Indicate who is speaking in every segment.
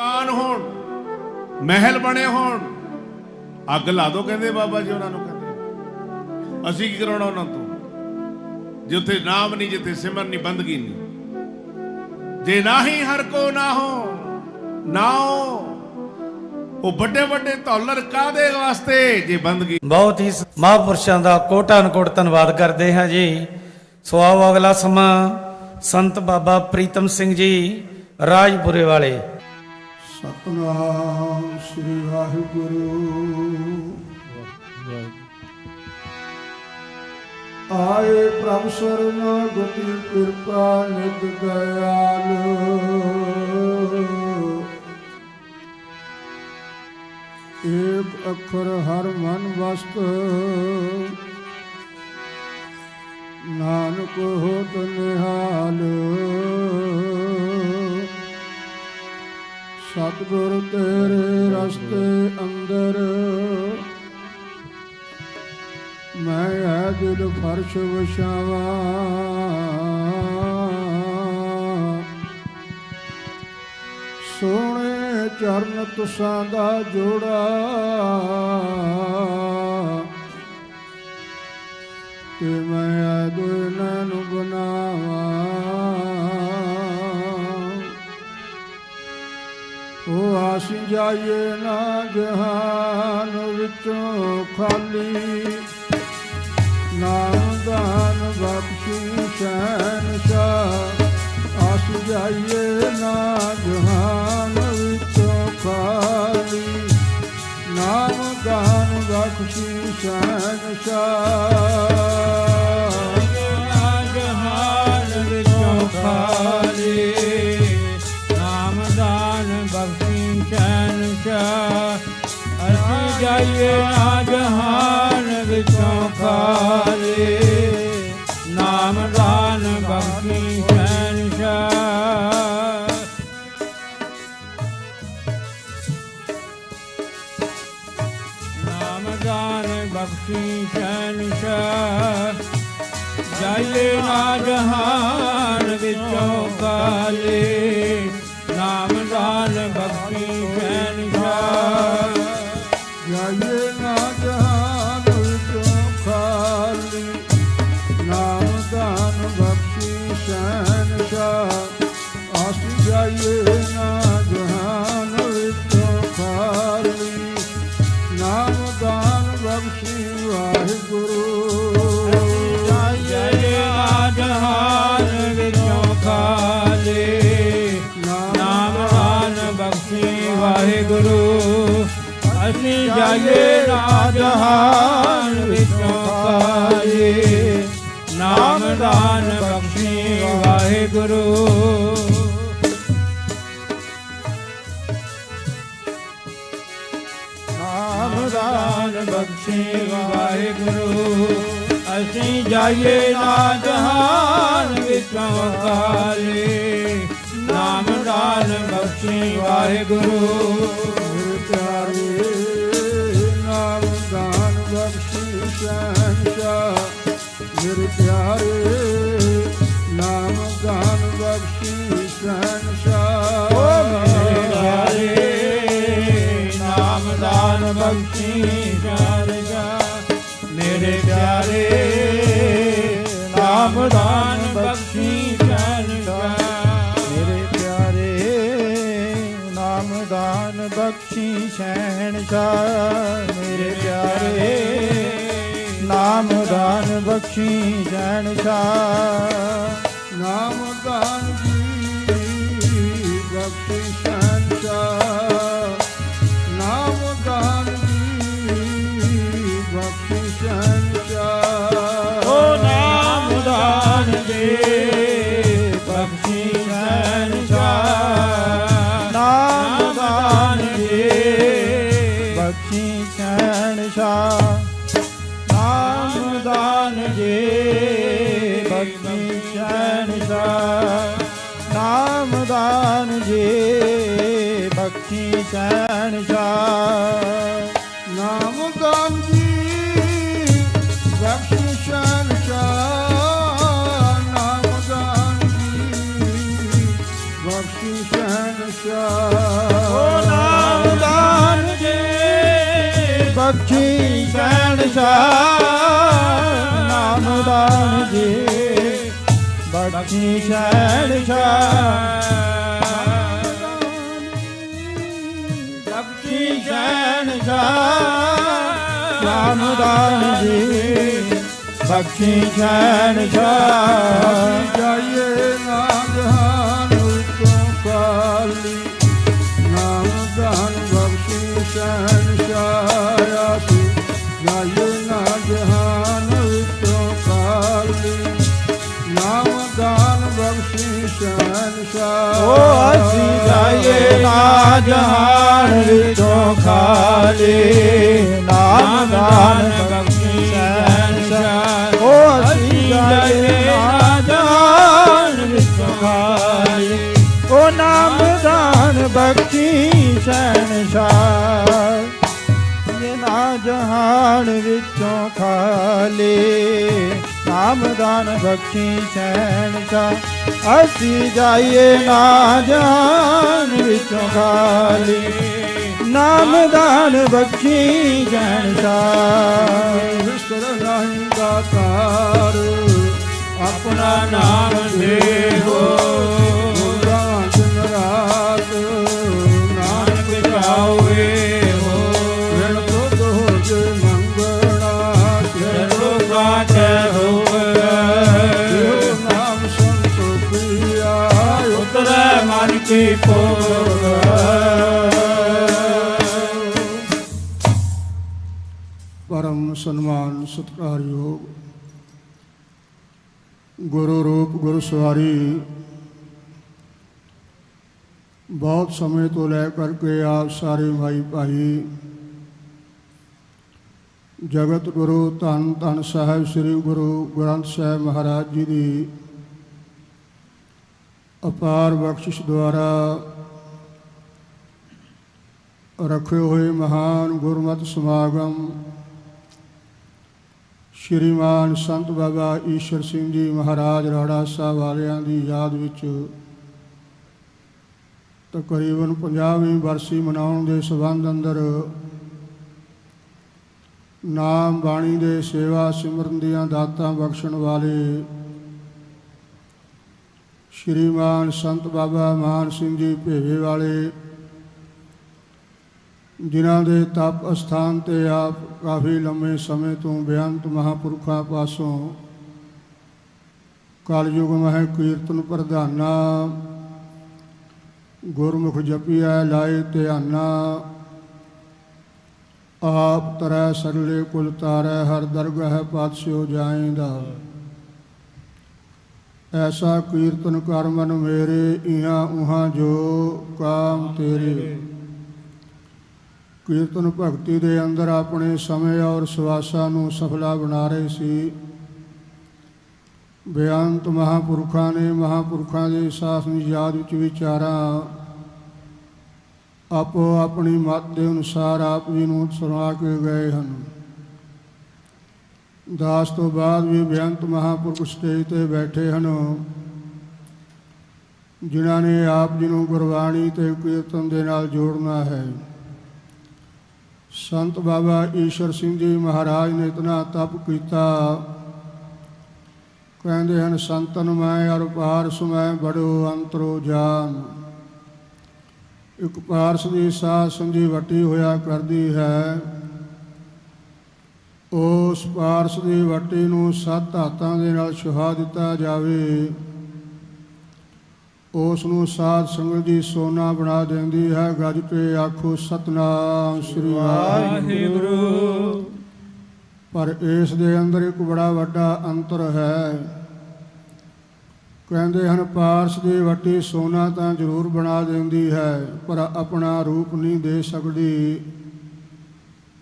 Speaker 1: ਮਕਾਨ ਹੋਣ, ਮਹਿਲ ਬਣੇ ਹੋਣ। ਅੱਗ ਲਾ ਦੋ ਕਹਿੰਦੇ ਬਾਬਾ ਜੀ ਉਹਨਾਂ ਨੂੰ ਕਹਿੰਦੇ। ਅਸੀਂ ਕੀ ਕਰਾਉਣਾ ਉਹਨਾਂ ਤੋਂ? ਜਿੱਥੇ ਨਾਮ ਨਹੀਂ, ਜਿੱਥੇ ਸਿਮਰਨ ਨਹੀਂ, ਬੰਦਗੀ ਨਹੀਂ। ਜੇ ਨਾਹੀ ਹਰ ਕੋ ਨਾ ਹੋ ਨਾਓ ਉਹ ਵੱਡੇ ਵੱਡੇ ਧੌਲਰ ਕਾਦੇ ਵਾਸਤੇ? ਜੇ ਬੰਦਗੀ
Speaker 2: ਬਹੁਤ ਹੀ ਮਹਾਂਪੁਰਸ਼ਾਂ ਦਾ ਕੋਟਾ ਅਨਕੋਟ ਧੰਨਵਾਦ ਕਰਦੇ ਹਾਂ ਜੀ। ਸੋ ਆਓ ਅਗਲਾ ਸਮਾਂ, ਸੰਤ ਬਾਬਾ ਪ੍ਰੀਤਮ ਸਿੰਘ ਜੀ, ਰਾਜਪੁਰੇ ਵਾਲੇ।
Speaker 3: ਸਤਨਾਮ ਸ੍ਰੀ ਵਾਹਿਗੁਰੂ। ਆਏ ਪ੍ਰਭ ਸਰਨਾ ਗਤੀ ਕਿਰਪਾ ਨਿਤ ਦਇਆਲ। ਏਕ ਅੱਖਰ ਹਰ ਮਨ ਵਸਤ। ਨਾਨਕ ਹੋਤ ਨਿਹਾਲ। ਸਤਿਗੁਰ ਤੇਰੇ ਰਸਤੇ ਅੰਦਰ। ਮੈਂ ਆ ਦਿਲ ਫਰਸ਼ ਵਛਾਵਾ। ਸੋਹਣੇ ਚਰਨ ਤੁਸਾਂ ਦਾ ਜੋੜਾ। ਤੇ ਮੈਂ ਅਗਨਾਂ ਨੂੰ ਬਨਾਵਾ ਉਹ ਆਸ ਜਾਏ ਨਾ ਜਹਾਨ ਵਿੱਚੋਂ ਖਾਲੀ। ਨਾਮ ਦਾਨ ਬਖਸ਼ੀ ਸ਼ਹਿਨਸ਼ਾਹ, ਆਸ ਜਾਏ ਨਾ ਜਹਾਨ ਵਿੱਚੋਂ ਖਾਲੀ। ਨਾਮ ਦਾਨ ਬਖਸ਼ੀ ਸ਼ਹਿਨਸ਼ਾਹ।
Speaker 4: ਜਹਾਨ ਜਾਈਏ ਨਾ ਜਹਾਨ ਵਿੱਚੋਂ ਖਾਲੀ ਨਾਮਦਾਨ ਬਖਸ਼ੀ ਚੈਨ ਚਾ ਨਾਮਦਾਨ ਬਖਸ਼ੀ ਸ਼ਹਿਨਸ਼ਾਹ ਜਾਈਏ ਨਾ ਜਹਾਨ ਅਸੀਂ ਜਾਈਏ ਨਾ ਜਹਾਨ ਵਿੱਚੋਂ ਕਾਲੇ ਨਾਮਦਾਨ ਬਖਸ਼ੀ ਵਾਹਿਗੁਰੂ। ਨਾਮਦਾਨ ਬਖਸ਼ੀ ਵਾਹਿਗੁਰੂ। ਅਸੀਂ ਜਾਈਏ ਨਾ ਜਹਾਨ ਵਿੱਚੋਂ ਕਾਲੇ ਨਾਮਦਾਨ ਬਖਸ਼ੀ ਵਾਹਿਗੁਰੂ।
Speaker 3: ਮੇਰੇ ਪਿਆਰੇ ਪਿਆਰੇ ਨਾਮ ਦਾਨ ਬਖਸ਼ੀ ਸ਼ਹਿਨਸ਼ਾਹ
Speaker 4: ਮੇਰੇ ਪਿਆਰੇ ਨਾਮਦਾਨ ਬਖਸ਼ੀ ਜਾਰਗਾ ਮੇਰੇ ਪਿਆਰੇ ਨਾਮਦਾਨ ਬਖਸ਼ੀ ਜਾਰਗਾ
Speaker 5: ਮੇਰੇ ਪਿਆਰੇ ਨਾਮਦਾਨ ਬਖਸ਼ੀ ਸ਼ਹਿਨਸ਼ਾਹ ਨਾਮਦਾਨ ਬਖਸ਼ੀ ਸ਼ਹਿਨਸ਼ਾਹ
Speaker 3: ਨਾਮ ਦਾਨ ਜੀ ਬਖਸ਼ੀ ਸ਼ਹਿਨਸ਼ਾਹ ਨਾਮ ਦਾਨ ਜੀ ਬਖਸ਼ੀ ਸ਼ਹਿਨਸ਼ਾਹ
Speaker 4: ਓ ਨਾਮਦਾਨ ਦੇ ਬਖਸ਼ੀ ਸ਼ਹਿਨਸ਼ਾਹ ਨਾਮਦਾਨ ਦੇ
Speaker 5: ਬਖਸ਼ੀ ਜਾਨ
Speaker 4: ਜੇ ਭਗਤੀ
Speaker 5: ਸ਼ੈਣ ਸਾ ਨਾਮ ਦਾਨ ਜੇ ਭਗਤੀ ਸ਼ੈਣ ਸਾ
Speaker 3: ਨਾਮ ਗਾਮ ਜੀ ਭਗਤੀ ਸ਼ੈਣ ਸਾ ਨਾਮ ਗਾਮ ਜੀ ਭਗਤੀ ਸ਼ੈਣ
Speaker 5: ਸਾ ਓ ਨਾਮ ਦਾਨ ਜੇ ਭਗਤੀ ਸ਼ੈਣ ਸਾ ਬਖਸ਼ੀ ਸ਼ਹਿਨਸ਼ਾਹ ਬਖਸ਼ੀ ਸ਼ਹਿਨਸ਼ਾਹ ਨਾਮਦਾਨ ਜੀ ਬਖਸ਼ੀ ਸ਼ਹਿਨਸ਼ਾਹ
Speaker 3: ਜਾਈਏ ਨਾ ਜਹਾਨ ਉਤੋਂ ਕਾਲੀ ਨਾਮ ਦਾਨ ਬਖਸ਼ੀ ਸ਼ਹਿਨਸ਼ਾਹ ਆਸੀ ਜਾਈਏ ਨਾ ਜਹਾਨ ਬਖਸ਼ੀ ਸ਼ਹਿਨਸ਼ਾਹ
Speaker 5: ਓ ਅਸੀਂ ਜਾਈਏ ਨਾ ਜਹਾਨ ਵਿੱਚੋਂ ਖਾਲੀ। ਨਾਮ ਦਾਨ ਬਖਸ਼ੀ ਸ਼ਹਿਨਸ਼ਾਹ ਓ ਅਸੀਂ ਜਾਈਏ ਨਾ ਜਹਾਨ ਵਿੱਚੋਂ ਖਾਲੀ। ਓ ਨਾਮ ਦਾਨ ਬਖਸ਼ੀ ਸ਼ਹਿਨਸ਼ਾਹ ਇਹ ਨਾ ਜਹਾਨ ਵਿੱਚੋਂ ਖਾਲੀ। ਨਾਮਦਾਨ ਬਖਸ਼ੀ ਸ਼ਹਿਨਸ਼ਾਹ ਅਸੀਂ ਜਾਈਏ ਨਾ ਜਾਣ ਵਿੱਚੋਂ ਖਾਲੀ। ਨਾਮਦਾਨ ਬਖਸ਼ੀ ਸ਼ਹਿਨਸ਼ਾਹ
Speaker 3: ਵਿਸਰ ਨਹੀਂ ਦਾਤਾਰ
Speaker 4: ਆਪਣਾ ਨਾਮ ਦੇਵੋ
Speaker 3: ਪਰਮ ਸਨਮਾਨ ਸਤਿਕਾਰਯੋਗ ਗੁਰੂ ਰੂਪ ਗੁਰੂ ਸਵਾਰੀ ਬਹੁਤ ਸਮੇਂ ਤੋਂ ਲੈ ਕਰਕੇ ਆਪ ਸਾਰੇ ਭਾਈ ਭਾਈ ਜਗਤ ਗੁਰੂ ਧੰਨ ਧੰਨ ਸਾਹਿਬ ਸ੍ਰੀ ਗੁਰੂ ਗ੍ਰੰਥ ਸਾਹਿਬ ਮਹਾਰਾਜ ਜੀ ਦੀ ਅਪਾਰ ਬਖਸ਼ਿਸ਼ ਦੁਆਰਾ ਰੱਖੇ ਹੋਏ ਮਹਾਨ ਗੁਰਮਤਿ ਸਮਾਗਮ ਸ਼੍ਰੀਮਾਨ ਸੰਤ ਬਾਬਾ ਈਸ਼ਰ ਸਿੰਘ ਜੀ ਮਹਾਰਾਜ ਰਾੜਾ ਸਾਹਿਬ ਵਾਲਿਆਂ ਦੀ ਯਾਦ ਵਿੱਚ ਤਕਰੀਬਨ 50ਵੀਂ ਵਰਸੀ ਮਨਾਉਣ ਦੇ ਸਬੰਧ ਅੰਦਰ ਨਾਮ ਬਾਣੀ ਦੇ ਸੇਵਾ ਸਿਮਰਨ ਦੀਆਂ ਦਾਤਾਂ ਬਖਸ਼ਣ ਵਾਲੇ ਸ਼੍ਰੀਮਾਨ ਸੰਤ ਬਾਬਾ ਮਾਨ ਸਿੰਘ ਜੀ ਭੇਵੇ ਵਾਲੇ, ਜਿਨ੍ਹਾਂ ਦੇ ਤਪ ਅਸਥਾਨ ਤੇ ਆਪ ਕਾਫੀ ਲੰਮੇ ਸਮੇਂ ਤੋਂ ਬੇਅੰਤ ਮਹਾਪੁਰਖਾਂ ਪਾਸੋਂ ਕਲਯੁਗ ਮਹਿ ਕੀਰਤਨ ਪ੍ਰਧਾਨਾ, ਗੁਰਮੁਖ ਜਪੀਐ ਲਾਏ ਧਿਆਨਾ, ਆਪ ਤਰੈ ਸਰਲੇ ਕੁਲ ਤਾਰੈ, ਹਰ ਦਰਗਹ ਪਾਤਸ਼ਿਓ ਜਾਏਂਦਾ ਐਸਾ ਕੀਰਤਨ ਕਰ ਮਨ ਮੇਰੇ, ਇਹਾਂ ਉਹਾਂ ਜੋ ਕਾਮ ਤੇਰੇ। ਕੀਰਤਨ ਭਗਤੀ ਦੇ ਅੰਦਰ ਆਪਣੇ ਸਮੇਂ ਔਰ ਸਵਾਸਾਂ ਨੂੰ ਸਫਲਾ ਬਣਾ ਰਹੇ ਸੀ। ਬੇਅੰਤ ਮਹਾਪੁਰਖਾਂ ਨੇ ਮਹਾਪੁਰਖਾਂ ਦੇ ਸਾਥ ਦੀ ਯਾਦ ਵਿੱਚ ਵਿਚਾਰਾਂ, ਆਪੋ ਆਪਣੀ ਮਤ ਦੇ ਅਨੁਸਾਰ ਆਪ ਜੀ ਨੂੰ ਸੁਣਾ ਕੇ ਗਏ ਹਨ। ਦਾਸ ਤੋਂ ਬਾਅਦ ਵੀ ਬੇਅੰਤ ਮਹਾਪੁਰਖ ਸਟੇਜ ਤੇ ਬੈਠੇ ਹਨ ਜਿਨ੍ਹਾਂ ਨੇ ਆਪ ਜੀ ਨੂੰ ਗੁਰਬਾਣੀ ਤੇ ਕੀਰਤਨ ਦੇ ਨਾਲ ਜੋੜਨਾ ਹੈ। ਸੰਤ ਬਾਬਾ ਈਸ਼ਰ ਸਿੰਘ ਜੀ ਮਹਾਰਾਜ ਨੇ ਇਤਨਾ ਤਪ ਕੀਤਾ। ਕਹਿੰਦੇ ਹਨ, ਸੰਤਨ ਮੈਂ ਅਰ ਪਾਰਸ ਮੈਂ ਬੜੋ ਅੰਤਰੋ ਜਾਨ। ਇੱਕ ਪਾਰਸ ਦੀ ਸਾਹ ਸੰਜੀ ਵਟੀ ਹੋਇਆ ਕਰਦੀ ਹੈ। ਉਸ ਪਾਰਸ ਦੀ ਵਟੀ ਨੂੰ ਸੱਤ ਹੱਥਾਂ ਦੇ ਨਾਲ ਛੁਹਾ ਦਿੱਤਾ ਜਾਵੇ। ਉਸ ਨੂੰ ਸਾਧ ਸੰਗਤ ਦੀ ਸੋਨਾ ਬਣਾ ਦਿੰਦੀ ਹੈ। ਗੱਜ ਕੇ ਆਖੋ, ਸਤਨਾਮ ਸ੍ਰੀ ਵਾਹਿਗੁਰੂ। ਪਰ ਇਸ ਦੇ ਅੰਦਰ ਇੱਕ ਬੜਾ ਵੱਡਾ ਅੰਤਰ ਹੈ। ਕਹਿੰਦੇ ਹਨ, ਪਾਰਸ ਦੀ ਵੱਟੀ ਸੋਨਾ ਤਾਂ ਜ਼ਰੂਰ ਬਣਾ ਦਿੰਦੀ ਹੈ, ਪਰ ਆਪਣਾ ਰੂਪ ਨਹੀਂ ਦੇ ਸਕਦੀ।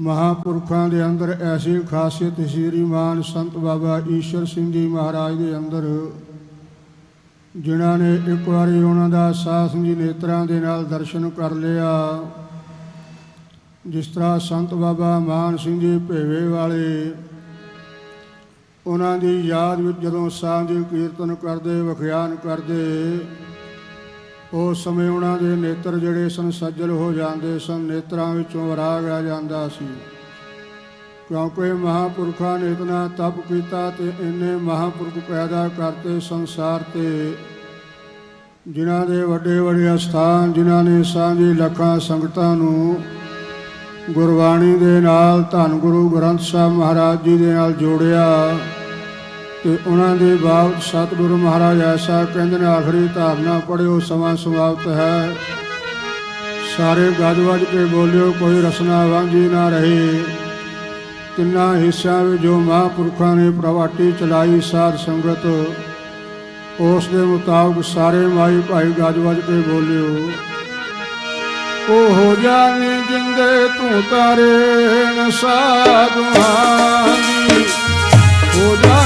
Speaker 3: ਮਹਾਪੁਰਖਾਂ ਦੇ ਅੰਦਰ ਐਸੀ ਖਾਸੀਅਤ ਸ਼੍ਰੀਮਾਨ ਸੰਤ ਬਾਬਾ ਈਸ਼ਰ ਸਿੰਘ ਜੀ ਮਹਾਰਾਜ ਦੇ ਅੰਦਰ, ਜਿਨ੍ਹਾਂ ਨੇ ਇੱਕ ਵਾਰੀ ਉਹਨਾਂ ਦਾ ਸਾਥ ਜੀ ਨੇਤਰਾਂ ਦੇ ਨਾਲ ਦਰਸ਼ਨ ਕਰ ਲਿਆ, ਜਿਸ ਤਰ੍ਹਾਂ ਸੰਤ ਬਾਬਾ ਮਾਨ ਸਿੰਘ ਜੀ ਭੇਵੇ ਵਾਲੇ, ਉਹਨਾਂ ਦੀ ਯਾਦ ਵਿੱਚ ਜਦੋਂ ਸਾਹ ਸਾਂਝ ਕੀਰਤਨ ਕਰਦੇ, ਵਿਖਿਆਨ ਕਰਦੇ ਉਸ ਸਮੇਂ ਉਹਨਾਂ ਦੇ ਨੇਤਰ ਜਿਹੜੇ ਸਨ ਸੱਜਲ ਹੋ ਜਾਂਦੇ ਸਨ, ਨੇਤਰਾਂ ਵਿੱਚੋਂ ਵਰਾਗ ਆ ਜਾਂਦਾ ਸੀ। ਕਿਉਂਕਿ ਮਹਾਪੁਰਖਾਂ ਨੇ ਇਤਨਾ ਤਪ ਕੀਤਾ ਤੇ ਇੰਨੇ ਮਹਾਪੁਰਖ ਪੈਦਾ ਕਰਤੇ ਸੰਸਾਰ ਤੇ। ਜਿਨ੍ਹਾਂ ਦੇ ਵੱਡੇ ਵੱਡੇ ਅਸਥਾਨ, ਜਿਨ੍ਹਾਂ ਨੇ ਸਾਂਝੀ ਲੱਖਾਂ ਸੰਗਤਾਂ ਨੂੰ ਗੁਰਬਾਣੀ ਦੇ ਨਾਲ ਧੰਨ ਗੁਰੂ ਗ੍ਰੰਥ ਸਾਹਿਬ ਮਹਾਰਾਜ ਜੀ ਦੇ ਨਾਲ ਜੋੜਿਆ ਤੇ ਉਹਨਾਂ ਦੇ ਬਾਬਤ ਸਤਿਗੁਰੂ ਮਹਾਰਾਜ ਐਸਾ ਕਹਿੰਦੇ ਨੇ, ਆਖਰੀ ਧਾਰਨਾ ਪੜਿਓ ਸਮਾਂ ਸਮਾਪਤ ਹੈ। ਸਾਰੇ ਗੱਜ ਵੱਜ ਕੇ ਬੋਲਿਓ, ਕੋਈ ਰਸਨਾ ਵਾਂਝੀ ਨਾ ਰਹੇ। ਤਿੰਨਾਂ ਹਿੱਸਿਆਂ ਵਿੱਚ ਜੋ ਮਹਾਂਪੁਰਖਾਂ ਨੇ ਪ੍ਰਵਾਟੀ ਚਲਾਈ ਸਾਧ ਸੰਗਤ, ਉਸ ਦੇ ਮੁਤਾਬਕ ਸਾਰੇ ਮਾਈ ਭਾਈ ਗੱਜ ਵੱਜ ਕੇ ਬੋਲਿਓ। ਉਹ ਹੋ ਜਾਣੀ ਜਿੰਦੇ ਤੂੰ ਤਾਰੇ ਨ ਸਾਧੂਆਂ ਦੀ ਹੋ ਜਾਣੀ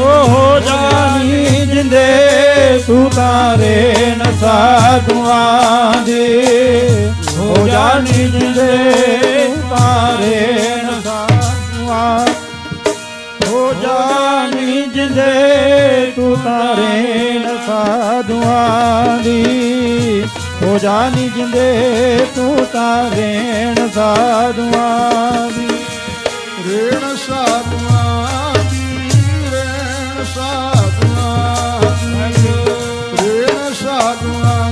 Speaker 3: ਹੋ
Speaker 5: ਜਾਨੀ ਜਿੰਦੇ ਤੂੰ ਤਾਰੇ ਨ ਸਾਧੂਆਂ ਦੇ। ਹੋ
Speaker 3: ਜਾਣੀ ਜਿੰਦੇ ਤਾਰੇ ਨ ਸਾਧੂਆਂ। ਹੋ ਜਾਣੀ ਜਿੰਦੇ ਤੂੰ ਤਾਰੇ ਨ ਸਾਧੂਆਂ ਦੀ।
Speaker 5: ਹੋ ਜਾਣੀ ਜਿੰਦੇ ਤੂੰ ਤਾਰੇ ਨ ਸਾਧੂਆਂ ਸਾਧੂਆਂ ਦੀ।
Speaker 3: ਰੇਣ ਸਾਧੂਆਂ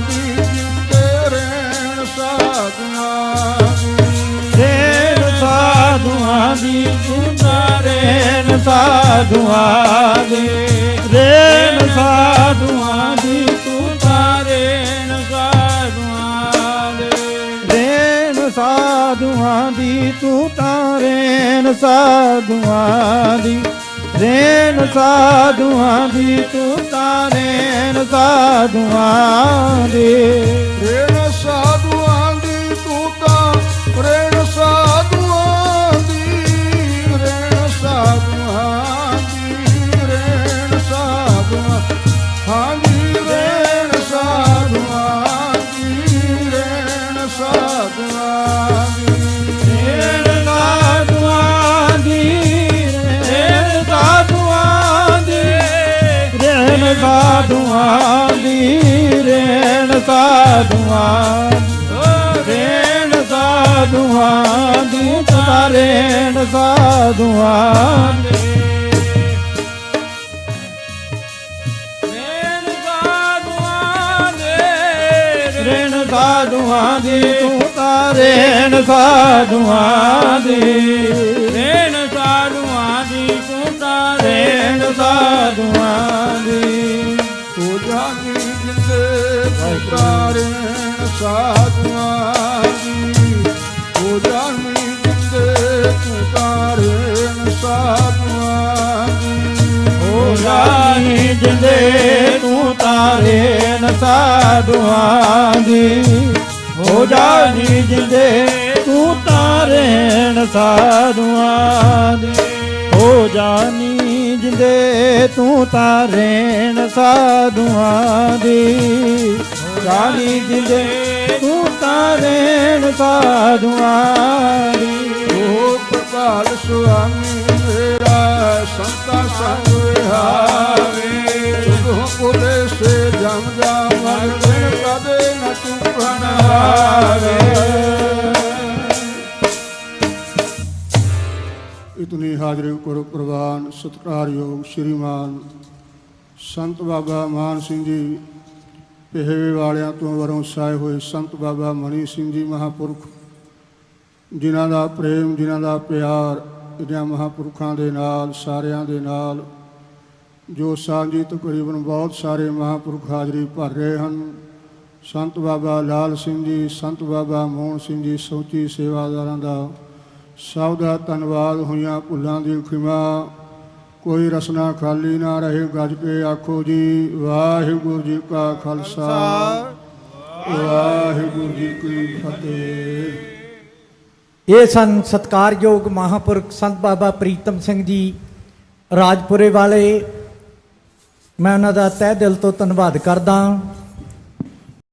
Speaker 3: ਦੀ ਰੇਣ ਸਾਧੂਆਂ ਦੀ ਸਾਧੂਆਂ ਦੀ ਸਾਧੂਆਂ
Speaker 5: ਸਾਧੂਆਂ ਰੇਨ ਸਾਧੂਆਂ ਦੀ ਤੂੰ ਤਾਰੇਨ ਸਾਧੂਆਂ ਦੇ ਰੇਨ ਸਾਧੂਆਂ ਦੀ ਤੂੰ ਤਾਰੇਨ ਸਾਧੂਆਂ ਦੀ। ਰੇਨ ਸਾਧੂਆਂ ਦੀ ਤੂੰ ਤਾਰੇਨ ਸਾਧੂਆਂ ਦੀ।
Speaker 3: ਰੇਣ ਸਾਧੂਆਂ ਦੀ
Speaker 5: ਤਾਰੇਨ ਸਾਧੂਆਂ ਦੀ ਰੇਨ ਸਾਧੂਆਂ ਦੇ। ਰੇਨ ਸਾਧੂਆਂ ਦੀ ਤੂੰ ਤਾਰੇਨ ਸਾਧੂਆਂ ਦੀ। ਰੇਨ ਸਾਧੂਆਂ ਦੀ ਤੂੰ ਤਾਰੇਨ ਸਾਧੂਆਂ ਦੀ।
Speaker 3: ਹੋ ਜਾਣੀ ਸਾਧੂਆਂ ਹੋ ਜਾਣੀ ਜਿੰਦੇ ਪੁਕਾਰੇਣ ਸਾਧੂਆਂ ਦੀ।
Speaker 5: ਹੋ ਜਾਣੀ ਜਿੰਦੇ ਤੂੰ ਤਾਰੇਨ ਸਾਧੂਆਂ ਦੀ। ਹੋ ਜਾਣੀ ਜਿੰਦੇ ਤੂੰ ਤਾਰੇਨ ਸਾਧੂਆਂ ਦੀ। ਹੋ ਜਾਣੀ ਜਿੰਦੇ ਤੂੰ ਤਾਰੇਨ ਸਾਧੂਆਂ ਦੀ ਜਾਣੀ ਜਿੰਦੇ ਤੂੰ ਤਾਰੇਨ ਸਾਧੂਆਂ ਦੀ
Speaker 3: ਸੁਆਮੀ ਮੇਰਾ ਸੰਤਾ ਸੰਗ ਵਿਹਾਵੇ ਤੁਧ ਕੋਲੇ ਸੇ ਜਮ ਜਾ ਮਨ ਕਦੇ ਨ ਚੁਪਨ ਹਾਵੇ ਇਤਨੀ ਹਾਜ਼ਰੀ ਕਰੋ ਪ੍ਰਵਾਨ ਸਤਿਕਾਰਯੋਗ ਸ਼੍ਰੀਮਾਨ ਸੰਤ ਬਾਬਾ ਮਾਨ ਸਿੰਘ ਜੀ ਪਹਿਵੇ ਵਾਲਿਆਂ ਤੋਂ ਵਰੋਂ ਸਾਏ ਹੋਏ ਸੰਤ ਬਾਬਾ ਮਣੀ ਸਿੰਘ ਜੀ ਮਹਾਪੁਰਖ, ਜਿਨ੍ਹਾਂ ਦਾ ਪ੍ਰੇਮ, ਜਿਨ੍ਹਾਂ ਦਾ ਪਿਆਰ ਇਹਨਾਂ ਮਹਾਪੁਰਖਾਂ ਦੇ ਨਾਲ, ਸਾਰਿਆਂ ਦੇ ਨਾਲ, ਜੋ ਸਾਂਝੀ ਤਕਰੀਬਨ ਬਹੁਤ ਸਾਰੇ ਮਹਾਪੁਰਖ ਹਾਜ਼ਰੀ ਭਰ ਰਹੇ ਹਨ। ਸੰਤ ਬਾਬਾ ਲਾਲ ਸਿੰਘ ਜੀ, ਸੰਤ ਬਾਬਾ ਮੋਹਨ ਸਿੰਘ ਜੀ, ਸੌਚੀ ਸੇਵਾਦਾਰਾਂ ਦਾ ਸਭ ਦਾ ਧੰਨਵਾਦ ਹੋਈਆਂ ਭੁੱਲਾਂ ਦੀ ਖਿਮਾ। ਕੋਈ ਰਸਨਾ ਖਾਲੀ ਨਾ ਰਹੇ, ਗੱਜ ਕੇ ਆਖੋ ਜੀ, ਵਾਹਿਗੁਰੂ ਜੀ ਕਾ ਖਾਲਸਾ। ਵਾਹਿਗੁਰੂ ਜੀ ਕੀ ਫਤਿਹ।
Speaker 6: ਇਹ ਸਨ ਸਤਕਾਰਯੋਗ ਮਹਾਪੁਰਖ ਸੰਤ ਬਾਬਾ ਪ੍ਰੀਤਮ ਸਿੰਘ ਜੀ, ਰਾਜਪੁਰੇ ਵਾਲੇ। ਮੈਂ ਉਹਨਾਂ ਦਾ ਤਹਿ ਦਿਲ ਤੋਂ ਧੰਨਵਾਦ ਕਰਦਾ